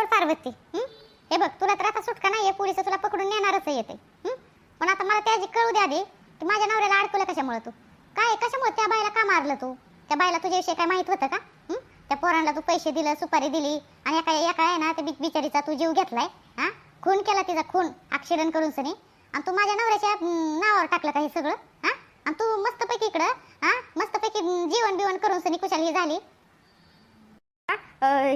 बोल पार्वती हे? बघ तुला तर आता सुटका नाही पोलीस तुला पकडून नेणारच येते पण आता मला त्याची कळू द्या आधी की माझ्या नवऱ्याला अडकवलं कशामुळे तू? काय कशामुळे त्या बाईला का मारलं तू? त्या बाईला तुझ्याविषयी काय माहीत होतं का? त्या पोरांना तू पैसे दिलं सुपारी दिली आणि एका एका आहे ना ते बिचारीचा तू जीव घेतलाय हा? खून केला तिचा खून ऍक्सिडेंट करून सनी. आणि तू माझ्या नवऱ्याच्या नावावर टाकलं का हे सगळं? हा? आणि तू मस्तपैकी इकडं हा? मस्तपैकी जीवन बिवन करून सनी कुशाली झाली.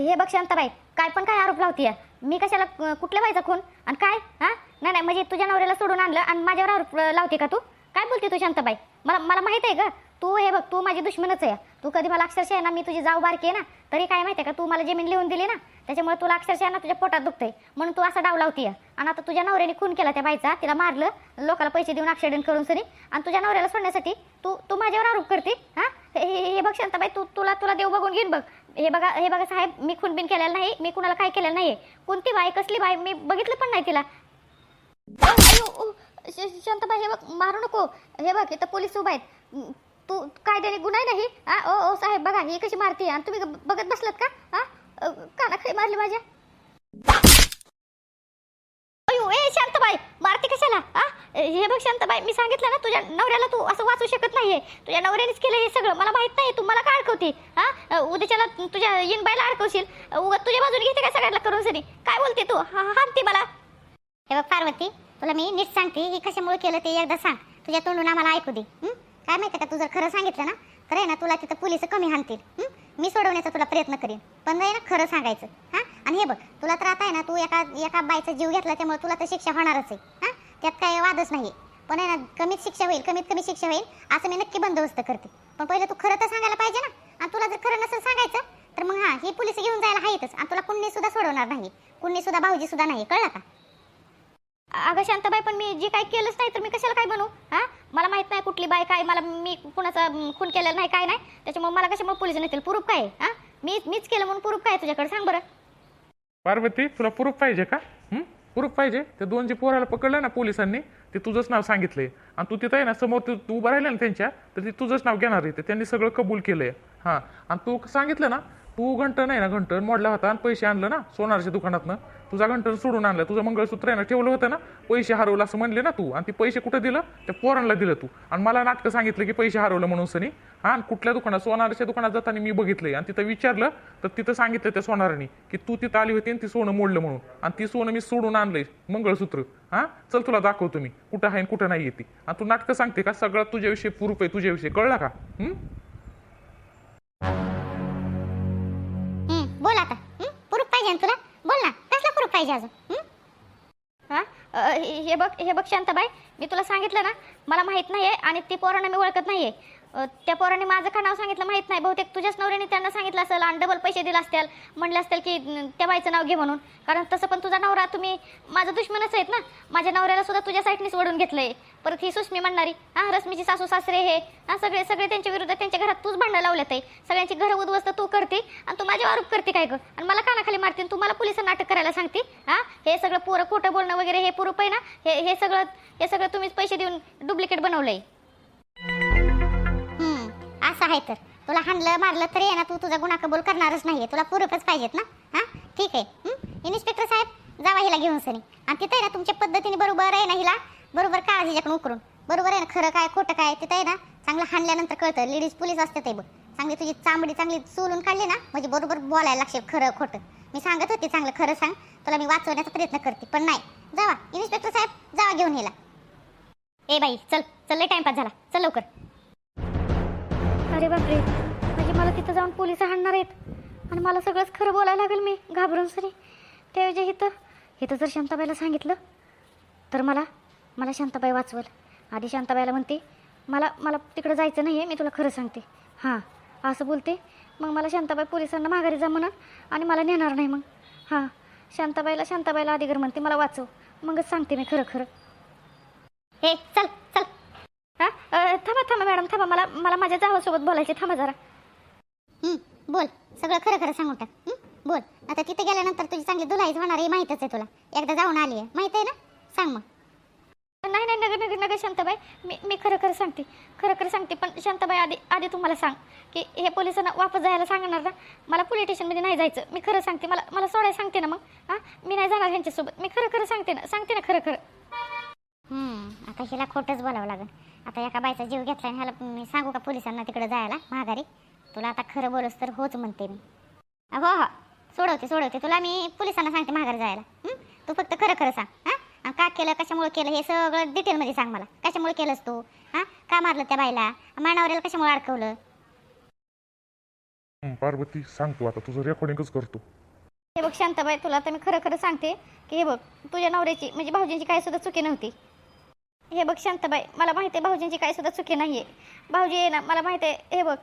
हे बघ शांताबाई काय पण काय आरोप लावतीय? मी कशाला कुठलं कुठल्या व्हायचा खून? आणि काय? हा? नाही नाही म्हणजे तुझ्या नवऱ्याला सोडून आणलं आणि माझ्यावर आरोप लावते का तू? काय बोलते तू शांताबाई? मला मला माहीत आहे का तू हे बघ तू माझी दुश्मनच आहे. तू कधी मला अक्षरशः आहे ना मी तुझी जाऊ बारकी आहे ना तरी काय माहिती आहे का? तू मला जमीन लिहून दिली ना त्याच्यामुळे तुला अक्षरशः आहे ना तुझ्या पोटात दुखतंय. म्हणून तू असा डाव लावतीय. आणि आता तुझ्या नवऱ्याने खून केला त्या बाईचा तिला मारलं लोकाला पैसे देऊन ॲक्सिडेंट करून सरी. आणि तुझ्या नवऱ्याला सोडण्यासाठी तू तू माझ्यावर आरोप करते हां? हे हे- बघ शांताबाई तू तुला तुला देव बघून घेईन बघ. हे बघा हे बघा साहेब मी खून बिन केलेलं नाही मी कुणाला काय केलेलं नाही कोणती बाई कसली बाई मी बघितलं पण नाही तिला. शांताबाई हे बघ मारू नको. हे बघ इथं पोलीस उभा आहेत. तू तू कायद्याने गुन्हा नाही हा? ओ ओ साहेब बघा ही कशी मारते आणि तुम्ही बघत बसलात का? हा? अ, कानाखाली मारली माझ्या. अयो ए शांताबाई मारते कशाला? हे बघ शांताबाई मी सांगितलं ना तुझ्या नवऱ्याला तू असं वाचू शकत नाहीये. तुझ्या नवऱ्यानेच केलं हे सगळं. मला माहीत नाही तू मला का अडकवते? हा? उद्याच्याला तुझ्या इनबाईला अडकवशील. अ, तुझ्या बाजूने घेते का सगळ्याला करून सरी काय बोलते तू? हा हानते मला. हे बघ पार्वती तुला मी नीट सांगते हे कशामुळे केलं ते एकदा सांग. तुझ्या तोंडून आम्हाला ऐकू दे काय माहिती का तू जर खरं सांगितलं ना तर आहे ना तुला तिथं पोलीस कमी हाणतील मी सोडवण्याचा तुला प्रयत्न करीन. पण आहे ना खरं सांगायचं हा? आणि हे बघ तुला तर आता आहे ना तू एका एका बाईचा जीव घेतला त्यामुळे तुला तर शिक्षा होणारच आहे हा? त्यात काही वादच नाही. पण आहे ना कमीत शिक्षा होईल कमीत कमी शिक्षा होईल असं मी नक्की बंदोबस्त करते. पण पहिले तू खरं तर सांगायला पाहिजे ना. आणि तुला जर खरं नसेल सांगायचं तर मग हा ही पोलीस घेऊन जायला आहेतच आणि तुला कुणी सुद्धा सोडवणार नाही. कुणी सुद्धा भाऊजी सुद्धा नाही. कळलं का? अगं शांताबाई पण मी जे काही केलंच नाही तर मी कशाला काय बनू? हा? मला माहीत नाही कुठली बाय काय मला मी कुणाचा खून केलेला नाही काय नाही. त्याच्यामुळे मला कशामुळे पोलीस नेतील? प्रूफ काय हां हा? मी मीच केलं म्हणून प्रूफ काय तुझ्याकडे? सांग बरं. पार्वती तुला प्रूफ पाहिजे का? प्रूफ पाहिजे. त्या दोन जे पोराला पकडलं ना पोलिसांनी ते तुझंच नाव सांगितलंय. आणि तू तिथं आहे ना समोर तू उभं राहिलं ना त्यांच्या तर ते तुझंच नाव घेणार आहे. ते त्यांनी सगळं कबूल केलंय. हां. आणि तू सांगितलं ना तू घंटन आहे ना घंटन मोडला होता आणि पैसे आणलं ना सोनारच्या दुकानातनं. तुझा घंटन सोडून आणलं. तुझं मंगळसूत्र आहे ना ठेवलं होतं ना पैसे हरवलं असं म्हणले ना तू. आणि ते पैसे कुठं दिलं? त्या पोरांना दिलं तू. आणि मला नाटकं सांगितलं की पैसे हरवलं म्हणून सनी. हा आणि कुठल्या दुकानात सोनारच्या दुकानात जाताना मी बघितलंय. आणि तिथं विचारलं तर तिथं सांगितलं त्या सोनाराने की तू तिथं आली होती आणि ती सोनं मोडलं म्हणून. आणि ती सोनं मी सोडून आणलंय मंगळसूत्र. हा चल तुला दाखवतो मी. कुठं आहे कुठं नाही येते आणि तू नाटकं सांगते का? सगळं तुझ्याविषयी प्रूफ आहे तुझ्याविषयी. कळला का? पाहिजे तुला? बोल ना कसला प्रूफ पाहिजे अजून हं? हे? बघ हे बघ शांताबाई मी तुला सांगितलं ना मला माहीत नाहीये आणि ती पोरांना मी ओळखत नाहीये. अ, त्या पोराने माझं का नाव सांगितलं माहीत नाही. बहुतेक तुझ्याच नवऱ्याने त्यांना सांगितलं असेल आणि डबल पैसे दिले असतील. म्हणले असतील की त्या बाईचं नाव घे म्हणून. कारण तसं पण तुझा नवरा तुम्ही माझा दुश्मनच आहेत ना. माझ्या नवऱ्याला सुद्धा तुझ्या साईडनीच वडून घेतलंय. परत ही सुष्मी म्हणणारी हा रश्मीची सासू सासरे हे हा सगळे सगळे त्यांच्या विरुद्ध त्यांच्या घरात तूच भांडणं लावल्यात आहे. सगळ्यांची घरं उद्ध्वस्त तू करते आणि तू माझ्यावर आरोप करते काय गं? आणि मला कानाखाली मारते आणि तू मला पोलिसांना नाटक करायला सांगते? हा? हे सगळं पोरं खोटं बोलणं वगैरे हे पुरुप आहे ना हे हे सगळं हे सगळं तुम्हीच पैसे देऊन डुप्लिकेट बनवलंय. आहे असं आहे तर. तुला हाणलं मारलं तरी आहे ना तू तुझा गुन्हा कबूल करणारच नाहीये. तुला प्रूफच पाहिजेत ना? हा? ठीक आहे. इन्स्पेक्टर साहेब जावा हिला घेऊन सनी. आणि तिथे आहे ना तुमच्या पद्धतीने बरोबर आहे ना हिला? बरोबर का हिच्याकडून उकरून? बरोबर आहे ना खरं काय खोटं काय? तिथे आहे ना चांगलं हाणल्यानंतर कळतं. लेडीज पोलीस असते ते बघ. चांगली तुझी चांबडी चांगली चोलून काढली ना म्हणजे बरोबर बोलायला लागशील खरं खोटं. मी सांगत होते चांगलं खरं सांग. तुला मी वाचवण्याचा प्रयत्न करते पण नाही. जावा इन्स्पेक्टर साहेब जावा घेऊन हिला. ए बाई चल. चल टाइमपास झाला. चल लवकर. अरे बापरे. म्हणजे मला तिथं जाऊन पोलीस हाणणार आहेत. आणि मला सगळंच खरं बोलायला लागेल मी. घाबरून सरी. त्याऐवजी इथं इथं जर शांताबाईला सांगितलं तर मला मला शांताबाई वाचवल. आधी शांताबाईला म्हणते मला मला तिकडं जायचं नाही आहे मी तुला खरं सांगते. हां. असं बोलते? मग मला शांताबाई पोलिसांना माघारी जा म्हणा आणि मला नेणार नाही मग. हां. शांताबाईला शांताबाईला अधिकार म्हणते मला वाचव. मगच सांगते मी खरं खरं. हे चल चल. थांबा थांबा मॅडम थांबा. मला मला माझ्या जावासोबत बोलायचे थांबा जरा. हं, बोल. सगळं खरं खरं सांगून टाक. हं? बोल. आता तिथे गेल्यानंतर तुझी चांगली धुलाईच होणार हे माहीतच आहे तुला. एकदा जाऊन आली आहे माहीत आहे ना? सांग मग. नाही नाही नगर नगर नगर शांताबाई. मी मी खरं खरं सांगते. खरं खरं सांगते. पण शांताबाई आधी आधी तुम्हाला सांग की हे पोलिसांना वापस जायला सांगणार ना? मला पोलीस स्टेशनमध्ये नाही जायचं. मी खरं सांगते. मला मला सोडायला सांगते ना मग? हां? मी नाही जाणार ह्यांच्यासोबत. मी खरं खरं सांगते ना. सांगते ना खरं खरं. हम्म, आता हिला खोटंच बोलावं लागेल. आता एका बाईचा जीव घेतला आणि ह्याला मी सांगू का पोलिसांना तिकडे जायला महागारी तुला आता खरं बोलस तर होच म्हणते मी. हो हो. सोडवते सोडवते. तुला मी पोलिसांना सांगते महागारी जायला? तू फक्त खरं खरं सांग. हां? का केलं कशामुळे केलं हे सगळं डिटेलमध्ये सांग मला. कशामुळे केलंस तू? हां? का मारलं त्या बाईला? मानावऱ्याला कशामुळे अडकवलं? हं, पार्वती सांगतो आता. तुझं रेकॉर्डिंगच करतो. हे बघ शांताबाई तुला आता मी खरं खरं सांगते की हे बघ तुझ्या नवऱ्याची म्हणजे भाऊजींची काही सुद्धा चुकी नव्हती. हे बघ शांताबाई मला माहिती आहे भाऊजींची काही सुद्धा चुकी नाही आहे भाऊजी आहे ना मला माहिती आहे हे बघ.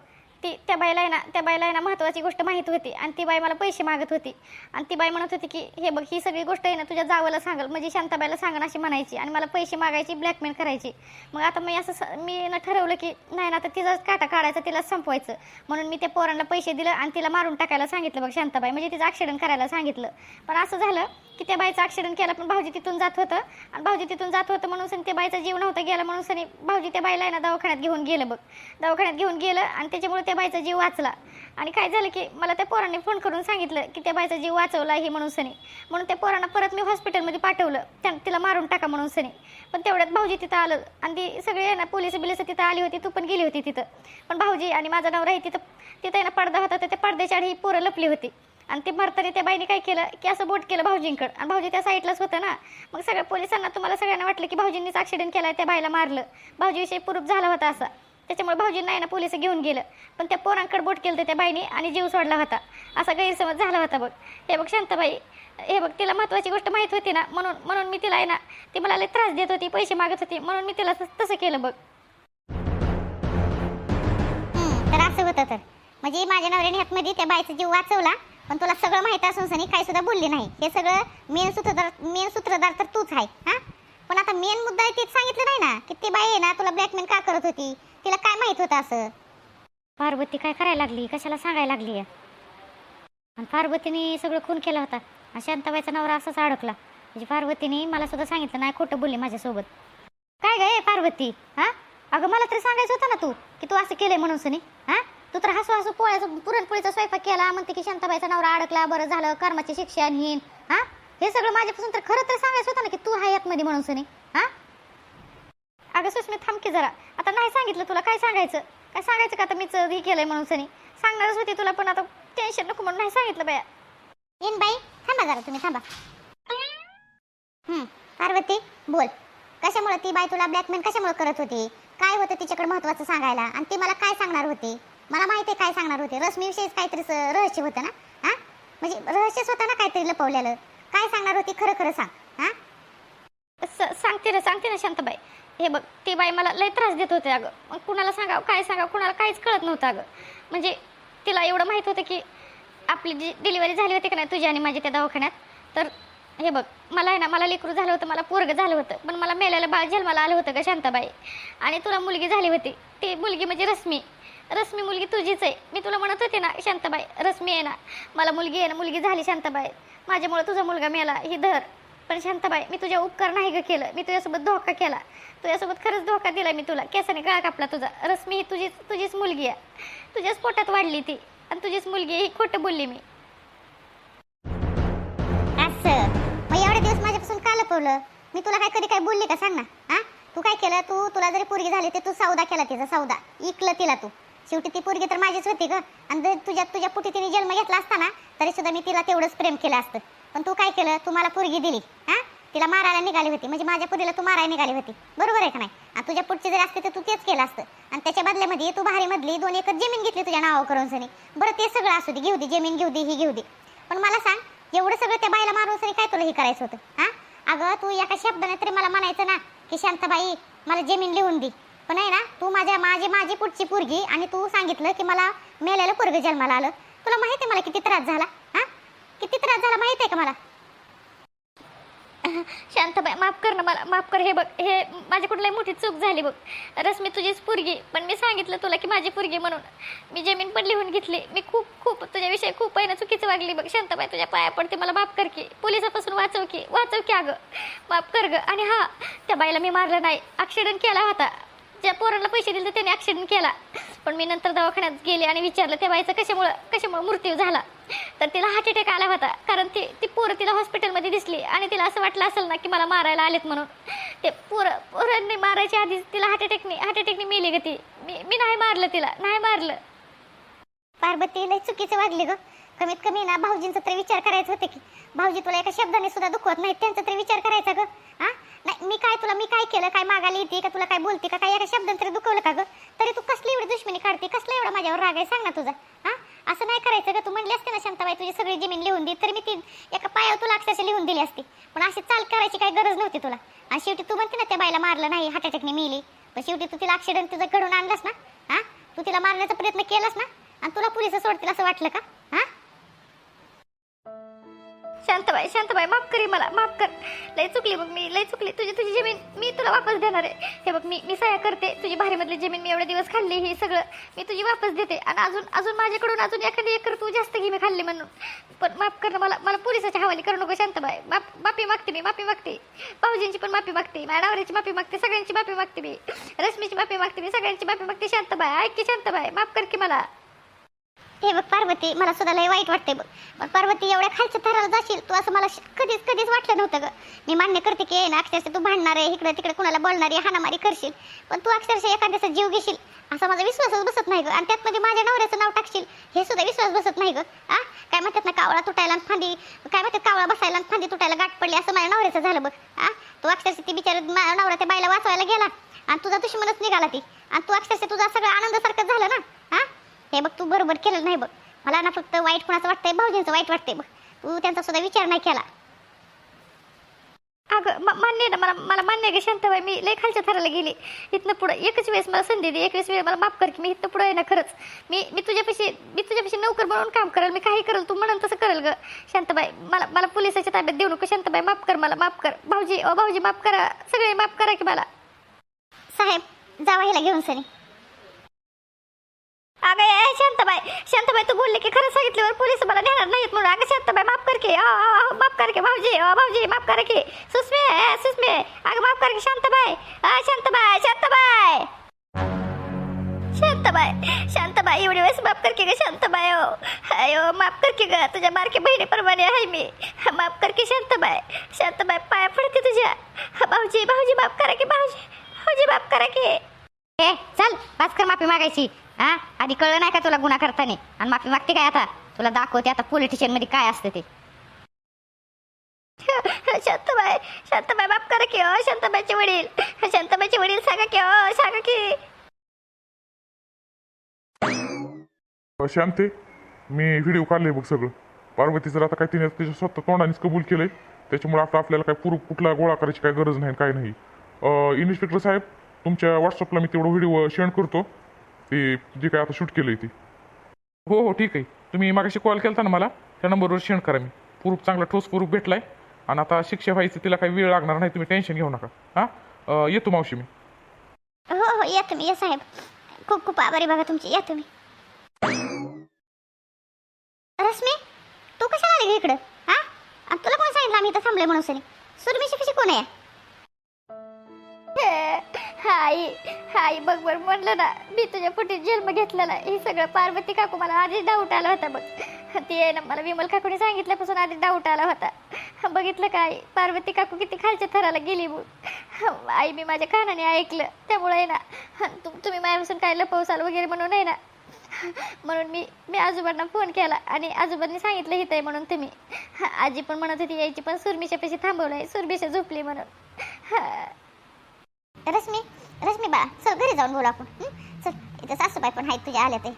ती त्या बाईला आहे ना त्या बाईला आहे ना महत्त्वाची गोष्ट माहीत होती. आणि ती बाई मला पैसे मागत होती. आणि ती बाई म्हणत होती की हे बघ ही सगळी गोष्ट आहे ना तुझ्या जावाला सांगल. म्हणजे शांताबाईला सांगणं अशी म्हणायची आणि मला पैसे मागायची ब्लॅकमेल करायची. मग आता मी असं स- मी ना ठरवलं की नाही ना आता तिचा काटा काढायचा तिला संपवायचं. म्हणून मी त्या पोरांना पैसे दिलं आणि तिला मारून टाकायला सांगितलं बघ शांताबाई. म्हणजे तिचं ॲक्सिडेंट करायला सांगितलं. पण असं झालं की त्या बाईचं ॲक्सिडेंट केला पण भाऊजी तिथून जात होतं. आणि भाऊजी तिथून जात होतं म्हणून सनी त्या बाईचा जीव नव्हता गेला. म्हणून सनी भाऊजी त्या बाईला आहे ना दवाखान्यात घेऊन गेलं बघ. दवाखान्यात घेऊन गेलं आणि त्याच्यामुळे त्या बाईचा जीव वाचला. आणि काय झालं की मला त्या पोरांनी फोन करून सांगितलं की त्या बाईचा जीव वाचवला हे म्हणून सनी. म्हणून त्या पोरांना परत मी हॉस्पिटलमध्ये पाठवलं. त्या तिला मारून टाका म्हणून सनी. पण तेवढ्यात भाऊजी तिथं आलं. आणि ती सगळे ना पोलीस बिलीस तिथं आली होती. तू पण गेली होती तिथं. पण भाऊजी आणि माझा नवरा आहे तिथं तिथं आहे ना पडदा होता. तर त्या पडद्याच्या आड ही पोरं लपली होती. आणि ते मरताना त्या बाईने काय केलं? की असं बोट केलं भाऊजींकडं. आणि भाऊजी त्या साईडलाच होतं ना. मग सगळ्या पोलिसांना तुम्हाला सगळ्यांना वाटलं की भाऊजींनीच ॲक्सिडेंट केला त्या बाईला मारलं. भाऊजीविषयी प्रूफ झाला होता असा. त्याच्यामुळे भाऊजींना आहे ना पोलीस घेऊन गेलं. पण त्या पोरांकडे बोट केलं त्या बाईने आणि जीव सोडला होता. असा गैरसमज झाला होता बघ. हे बघ शांताबाई हे बघ तिला महत्त्वाची गोष्ट माहीत होती ना म्हणून म्हणून मी तिला आहे ना ती मला लय त्रास देत होती पैसे मागत होती म्हणून मी तिला तसं केलं बघ. तर असं होतं तर. म्हणजे माझ्या नवऱ्याने ह्यातमध्ये त्या बाईचा जीव वाचवला पण तुला सगळं माहीत असून सनी काही सुद्धा बोलली नाही. हे सगळं मेन सूत्रधार मेन सूत्रधार तर तूच आहे हा? पण आता मेन मुद्दा आहे तेच सांगितलं नाही ना की ती बाई आहे ना तुला ब्लॅकमेल का करत होती? तिला काय माहीत होतं असं? पार्वती काय करायला लागली? कशाला सांगायला लागली? आहे आणि पार्वतीने सगळं खून केला होता. आणि शांताबाईचा नवरा असाच अडकला. म्हणजे पार्वतीने मला सुद्धा सांगितलं नाही खोटं बोलली माझ्यासोबत. काय ग हे पार्वती? हा? अगं मला तरी सांगायचं होतं ना तू की तू असं केलंय म्हणून सुनी हा? तू तर हसू हसू पोळ्याचं पुरणपोळीचा स्वयंपाक केला म्हणते की शांताबाईचा नवरा अडकला बरं झालं कर्माची शिक्षण आणीन हा? हे सगळं माझ्यापासून तर खरं तर सांगायचं होतं ना की तू हा यातमध्ये म्हणून सुनी हा? अगं सुस्मित थांब की जरा. आता नाही सांगितलं तुला काय सांगायचं? काय सांगायचं का आता मीच हे केलंय म्हणून सनी? सांगणारच होती तुला पण आता टेन्शन नको म्हणून नाही सांगितलं बाया. येन बाई थांबा जरा तुम्ही थांबा. हं, पार्वती बोल. कशामुळे ती बाई तुला ब्लॅकमेल कशामुळे करत होती? काय होतं तिच्याकडे महत्वाचं सांगायला? आणि ती मला काय सांगणार होती? मला माहिती आहे काय सांगणार होते. रश्मीविषयीच काहीतरी रहस्य होतं ना? हा? म्हणजे रहस्यच होतं ना काहीतरी लपवलेलं. काय सांगणार होती? खरं खरं सांग. हा? सांगते ना सांगते ना शांताबाई. हे बघ ती बाई मला लय त्रास देत होते अगं. मग कुणाला सांगावं काय सांगावं कुणाला काहीच कळत नव्हतं अगं. म्हणजे तिला एवढं माहीत होतं की आपली जी डिलिव्हरी झाली होती का नाही तुझी आणि माझी त्या दवाखान्यात. तर हे बघ मला आहे ना मला लेकरू झालं होतं मला पोरग झालं होतं. पण मला मेल्याला बाळ जन्माला आलं होतं का शांताबाई. आणि तुला मुलगी झाली होती. ती मुलगी म्हणजे रश्मी. रश्मी मुलगी तुझीच आहे. मी तुला म्हणत होते ना शांताबाई रश्मी आहे ना मला मुलगी आहे ना मुलगी झाली शांताबाई. माझ्यामुळे तुझा मुलगा मेला ही धर. पण शांताबाई मी तुझ्या उपकार नाही ग केलं. मी तुझ्यासोबत धोका केला. तुझ्यासोबत खरंच धोका दिला मी तुला. केसाने गळा कापला तुझा. रश्मी ही तुझीच तुझीच मुलगी आहे. तुझ्याच पोटात वाढली ती. आणि तुझीच मुलगी ही खोटं बोलली मी. असं? मग एवढे दिवस माझ्यापासून का लपवलं? मी तुला काय कधी काय बोलली का सांग ना हा? तू काय केलं? तू तुला जरी पोरगी झाली ते तू सौदा केला तिचा सौदा. इकलं तिला तू. शेवटी ती पोरगी तर माझीच होती ग. आणि जर तुझ्या तुझ्या पुटी तिने जन्म घेतला असता ना तरी सुद्धा मी तिला तेवढंच प्रेम केलं असतं. पण तू काय केलं? तू मला पोरगी दिली हां? तिला मारायला निघाली होती. म्हणजे माझ्या पुरीला तू मारायला निघाली होती. बरोबर आहे का नाही? आणि तुझ्या पुढची जर असते तर तू तेच केलं असतं. आणि त्याच्या बदल्यामध्ये तू भारीमधली दोन एकर जमीन घेतली तुझ्या नावावर करून सनी. बरं ते सगळं असू दे घेऊ दे जमीन घेऊ दे ही घेऊ दे. पण मला सांग एवढं सगळं त्या बाईला मारून सरी काय तुला हे करायचं होतं? हां? अगं तू एका शब्दाने तरी मला म्हणायचं ना की शांताबाई मला जमीन लिहून दे. पण आहे ना तू माझ्या माझी माझी पुढची पोरगी आणि तू सांगितलं की मला मेलेलं पोरग जन्माला आलं. तुला माहिती आहे मला किती त्रास झाला? किती त्रास झाला माहीत आहे का मला? शांतबाई माफ कर ना मला माफ कर. हे बघ हे माझ्याकडून लई मोठी चूक झाली बघ. रश्मी तुझीच पोरगी पण मी सांगितलं तुला की माझी पोरगी म्हणून. मी जमीन पण लिहून घेतली. मी खूप खूप तुझ्याविषयी खूप पहिलं चुकीचं वागली बघ. शांतबाई तुझ्या पाया पडते. मला माफ कर की. पोलिसापासून वाचव की वाचव की अगं. माफ कर ग. आणि हा त्या बाईला मी मारलं नाही. ॲक्सिडेंट केला होता. ज्या पोराला पैसे दिले तर त्याने ॲक्सिडेंट केला. पण मी नंतर दवाखान्यात गेले आणि विचारलं त्या बाईचा कशामुळं कशामुळं मृत्यू झाला? तर तिला हार्ट अटॅक आला होता. कारण ती ती पोरं तिला हॉस्पिटलमध्ये दिसली आणि तिला असं वाटलं असेल ना की मला मारायला आलेत म्हणून. ते पोरं पोरांनी मारायच्या आधी तिला हार्ट अटॅकने हार्ट अटॅकने मेली ग ती. मी मी नाही मारलं तिला. नाही मारलं. पार्वती लय चुकीचं वागले ग. कमीत कमी ना भाऊजींचं तरी विचार करायचं होते की भाऊजी तुला एका शब्दाने सुद्धा दुखवत नाही त्यांचा तरी विचार करायचा ग. हा नाही मी काय तुला मी काय केलं काय मागायला येते का तुला काय बोलते का काय एका शब्दाने तरी दुखवलं का ग? तरी तू कसली एवढी दुश्मनी काढते कसला एवढा माझ्यावर राग आहे सांग ना तुझा. हा असं नाही करायचं ग तू म्हणली असते ना शांताबाई तुझी सगळी जमीन लिहून दे तर मी ती एका पायावर तुला अक्षरशः लिहून दिली असती. पण अशी चाल करायची काही गरज नव्हती तुला. आणि शेवटी तू म्हणते ना त्या बायला मारलं नाही हार्ट अटॅकने पण शेवटी तू तिला ॲक्सिडेंट तुझं घडून आणलास ना हा तू तिला मारण्याचा प्रयत्न केलास ना आणि तुला पोलीस सोडतील असं वाटलं का हा शांतबाई शांतबाई माफ करी मला माफ कर. लय चुकली मग मी लय चुकली. तुझी तुझी जमीन मी तुला वापस देणार आहे. हे बघ मी मी सह्या करते. तुझी भारीमधली जमीन मी एवढे दिवस खाल्ली हे सगळं मी तुझी वापस देते. आणि अजून अजून माझ्याकडून अजून एखादी एकर तू जास्त घे मी खाल्ली म्हणून. पण माफ कर मला मला पोलिसाच्या हवाली करू नको शांतबाई. माफ माफी मागते मी माफी मागते. भाऊजींची पण माफी मागते माझ्या नवऱ्याची माफी मागते सगळ्यांची माफी मागते मी. रश्मीची माफी मागते मी सगळ्यांची माफी मागते शांतबाई. ऐक की शांतबाई माफ कर की मला. हे बघ पार्वती मला सुद्धा लय वाईट वाटते बघ. पण पार्वती एवढ्या खालच्या थराला जाशील तू असं मला कधीच कधीच वाटलं नव्हतं ग. मी मान्य करते की ना अक्षरशः तू भांडणार आहे इकडे तिकडे कुणाला बोलणार आहे हाणामारी करशील. पण तू अक्षरशः एखाद्याचा जीव घेशील. असा माझा विश्वासच बसत नाही ग. आणि त्यात मध्ये माझ्या नवऱ्याचं नाव टाकशील हे सुद्धा विश्वास बसत नाही ग. आ? काय म्हणतात ना कावळा तुटायला आणि फांदी काय म्हणतात कावळा बसायला आणि फांदी तुटायला गाठ पडली असं माझ्या नवऱ्याचं झालं बघ. आ? तू अक्षरशः ती बिचारा मा- नवरा त्या बाईला वाचवायला गेला आणि तुझा दुश्मनच निघाला ती. आणि तू अक्षरशः तुझा सगळं आनंदासारखं झालं ना? हा बघ तू बरोबर केलं नाही बघ. मला ना फक्त वाईट कुणाचं वाटतंय भाऊजींचं वाईट वाटतंय बघ. तू त्यांचा सुद्धा विचार नाही केला. अगं मान्य आहे ना मला मला मान्य आहे शांताबाई. मी लय खालच्या थराला गेली. इथनं पुढं एकच वेळेस मला संधी दे एकवीस वेळेस मला माफ कर की मी इथनं पुढं आहे ना खरंच. मी मी तुझ्यापाशी मी तुझ्यापाशी नोकर म्हणून काम करेल मी काही करेल तू म्हणून तसं करेल ग. शांताबाई मला मला पोलिसाच्या ताब्यात देऊ नको शांताबाई. माफ कर मला माफ कर. भाऊजी ओ भाऊजी माफ करा. सगळे माफ करा की मला. साहेब जावा हिला घेऊन सनी. शांताबाई शांताबाई तू बोलले की खरं सांगितल्यावर पोलीस मला नेणार नाहीत म्हणून. अगं शांताबाई माफ कर की. माफ कर की भाऊजी. भाऊजी माफ करा की. सुस्मे सुस्मे अगं माफ कर की शांताबाई. शांताबाई शांताबाई. शांताबाई शांताबाई एवढी वेळेस माफ कर की ग शांताबाई ओ अयो माफ कर की ग. तुझ्या बारकी बहिणीप्रमाणे आहे मी. माफ कर की शांताबाई. शांताबाई पाया पडते तुझ्या. भाऊजी भाऊजी माफ करा की भाऊजी. भाऊजी माफ करा की. ए चल भास्कर कर माफी मागायची. हा? आधी कळलं नाही का तुला गुन्हा करताना? आणि माफी मागते काय आता? तुला दाखवते आता पोलीस स्टेशनमध्ये काय असते ते. शांतबाई शांतबाई बाप करा की ओ शांताबाईचे वडील. शांतबाईचे वडील सांगा की ओ सांगा की. शांती मी व्हिडिओ काढले बघ सगळं. पार्वतीचं आता काय तिने तिच्या स्वतः तोंडानेच कबूल केलंय त्याच्यामुळे आता आपल्याला काय प्रूफ कुठला गोळा करायची काय गरज नाही काय नाही. इन्स्पेक्टर साहेब तुमच्या व्हॉट्सअपला मी तेवढं व्हिडिओ सेंड करतो. ती जे काय आता शूट केलंय ते हो हो ठीक आहे. तुम्ही मागाशी कॉल केला ना मला त्या नंबरवर सेंड करा मी. प्रूफ चांगला ठोस प्रूफ भेटलाय. आणि आता शिक्षा व्हायचं तिला काही वेळ लागणार नाही तुम्ही टेन्शन घेऊ नका. हां? येतो मावशी मी. हो हो या तुम्ही या साहेब. खूप खूप आभारी बघा तुमची. या तुम्ही. रश्मी तू कशाला आली ग इकडं? हा? आणि तुला कोण सांगितलं आम्ही इथं थांबलोय म्हणून सरी सुरमीशी कशी कोण आहे? आई हा आई बघ बरं म्हणलं ना मी तुझ्या पोटी जन्म घेतलेला हे सगळं पार्वती काकू मला आधीच डाऊट आला होता बघ. ती आहे ना मला विमल काकूने सांगितल्यापासून आधी डाऊट आला होता. बघितलं काय पार्वती काकू किती खालच्या थराला गेली बघ. आई मी माझ्या कानाने ऐकलं. त्यामुळे आहे ना तुम तुम्ही माझ्यापासून काय लपवसाल वगैरे म्हणून आहे ना. म्हणून मी मी आजोबांना फोन केला आणि आजोबांनी सांगितलं हित आहे म्हणून तुम्ही. आजी पण म्हणत होती यायची पण सुरमीच्या पैसे आहे सुरमीच्या झोपली म्हणून. रश्मी रश्मी बा चल घरी जाऊन बोलू आपण चल इथं सासूबाई पण आहेत तुझ्या आल्या ते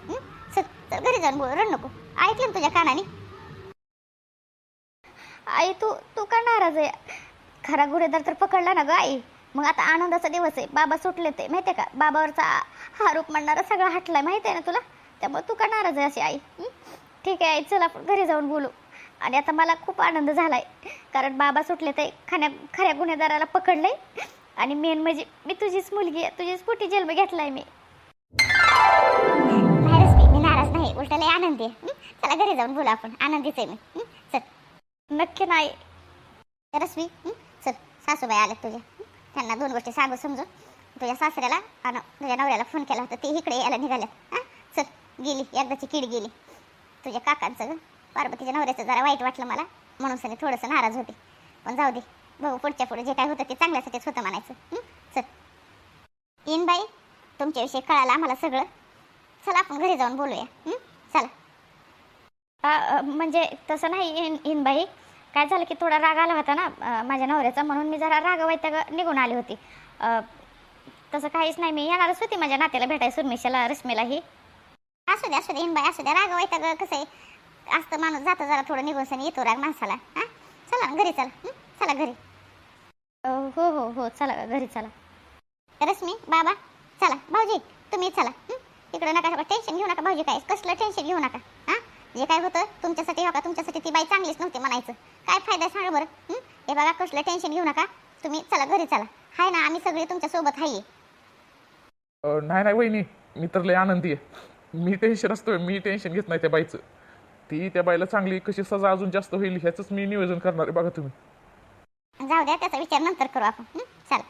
चल चल घरी जाऊन बोल रड नको. ऐकलं ना तुझ्या कानाने? आई तू तू का नाराज आहे? खरा गुन्हेदार तर पकडला ना ग आई. मग आता आनंदाचा दिवस आहे बाबा सुटले ते माहितीये का? बाबावरचा आरोप म्हणणारा सगळा हटलाय माहिती आहे ना तुला? त्यामुळे तू का नाराज आहे अशी आई ठीक आहे आई चल आपण घरी जाऊन बोलू. आणि आता मला खूप आनंद झालाय कारण बाबा सुटले ते खाण्या खऱ्या गुन्हेदाराला पकडले आणि मेन म्हणजे मी तुझीच मुलगी आहे. तुझीच पोटी जन्म घेतलाय मी. नाही रश्मी मी नाराज नाही. उलट लय आनंदी आहे. हं? चला घरी जाऊन बोलू आपण. आनंदीच आहे मी. हं? चल. नक्की नाही. रश्मी हं? चल. सासूबाई आल्यात तुझ्या. हं? त्यांना दोन गोष्टी सांगू समजून. तुझ्या सासऱ्याला आणि तुझ्या नवऱ्याला फोन केला होता. ते इकडे यायला निघाल्यात. हां? चल. गेली. एकदाची किड गेली. तुझ्या काकांचं ग पार्वतीच्या नवऱ्याचं जरा वाईट वाटलं मला. म्हणून सनी थोडंसं नाराज होते. पण जाऊ दे. भाऊ पुढच्या पुढे जे काय होतं ते चांगल्यासाठीच होतं म्हणायचं. चल. येईन बाई. तुमच्याविषयी कळालं आम्हाला सगळं. चला आपण घरी जाऊन बोलूया. चला. म्हणजे तसं नाही इन इनबाई काय झालं की थोडा राग आला होता ना माझ्या नवऱ्याचा. म्हणून मी जरा राग वैताग निघून आली होती. तसं काहीच नाही. मी येणारच होती माझ्या नात्याला भेटाय सुरमिशाला रश्मीलाही. असू द्या असू द्या इनबाई बाई असू द्या. राग वाईट कसं आहे? असतं माणूस जातं जरा थोडं निघून सनी येतो राग माणसाला. हां? चला घरी चला. चला घरी. हो हो हो चला घरी चला. रश्मी बाबा चला. भाऊजी तुम्ही चला. हं? नका टेन्शन घेऊ नका. भाऊजी काय कसलं टेन्शन घेऊ नका? हां? जे काय होतं तुमच्यासाठी हो का? तुमच्यासाठी ती बाई चांगलीच नव्हती म्हणायचं. काय फायदा सांगा बरं? हे? बघा कसलं टेन्शन घेऊ नका. तुम्ही चला घरी चला. हाय ना आम्ही सगळे तुमच्यासोबत हाय नाही नाही वहिनी मी तर लय आनंदी आहे. मी टेन्शन असतोय मी टेन्शन घेत नाही त्या बाईचं. ती त्या बाईला चांगली कशी सजा अजून जास्त होईल ह्याचंच मी नियोजन करणार आहे बघा तुम्ही. जाऊ द्या त्याचा विचार नंतर करू आपण. चला